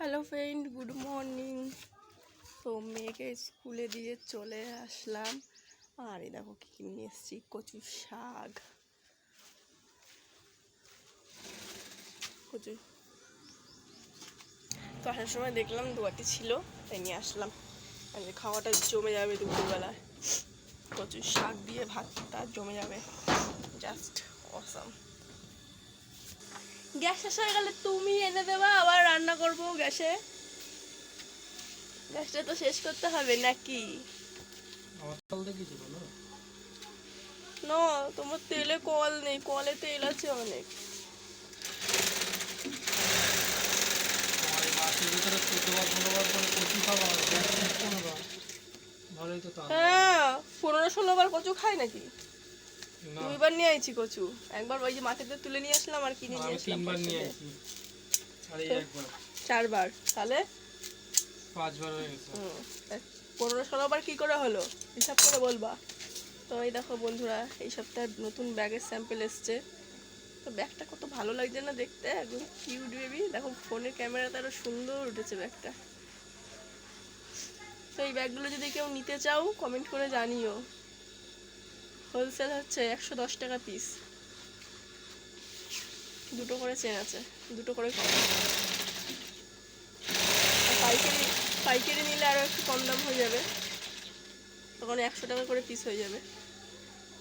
Hello friend good morning তো মেয়েকে স্কুলে দিয়ে চলে আসলাম। আর এই দেখো কী নিয়ে এসেছি? কচু শাক। কচু তো আসার সময় দেখলাম দুয়াটি ছিল, তাই নিয়ে আসলাম। এই খাওয়াটা জমে যাবে দুপুরবেলায়। কচু শাক দিয়ে ভাতটা জমে যাবে। জাস্ট অসাম গ্যাস শেষ হয়ে গেলে তুমি এনে দেবা, আবার রান্না করব গ্যাসে? গ্যাসটা তো শেষ করতে হবে নাকি? না তোমার তেলে কল নেই কলে তেল আছে অনেক। হ্যাঁ পনেরো ষোলো বার কচু খাই নাকি? দুইবার নিয়ে আইছি কচু। একবার ওই যে মাঠেতে তুলে নিয়ে আসলাম আর কিনে নিয়ে আসলাম চারবার। তাহলে? পাঁচবার হয়ে গেছে। পনেরো ষোলো বার কী করে হলো? হিসাব করে বলবা। তো এই দেখো বন্ধুরা এই সপ্তাহে নতুন ব্যাগের স্যাম্পেল এসছে। তো ব্যাগটা কত ভালো লাগছে না দেখতে? একদম কিউট বেবি দেখো ফোনের ক্যামেরাতে আরও সুন্দর উঠেছে ব্যাগটা। তো এই ব্যাগগুলো যদি কেউ নিতে চাও কমেন্ট করে জানিও। হোলসেল হচ্ছে একশো দশ টাকা পিস দুটো করে চেন আছে, দুটো করে পাইকারি পাইকারি নিলে আরও একটু কম দাম হয়ে যাবে। তখন একশো টাকা করে পিস হয়ে যাবে।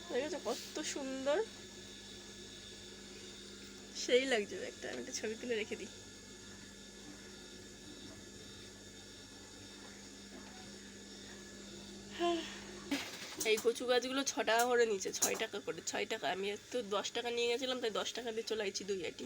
ঠিক আছে কত সুন্দর। সেই লাগছে একটা আমি একটা ছবি তুলে রেখে দিই। এই কচু গাছগুলো ছ টাকা করে নিচে, ছয় টাকা করে, ছয় টাকা। আমি তো দশ টাকা নিয়ে গেছিলাম, তাই দশ টাকা দিয়ে চলে আইছি দুই আটি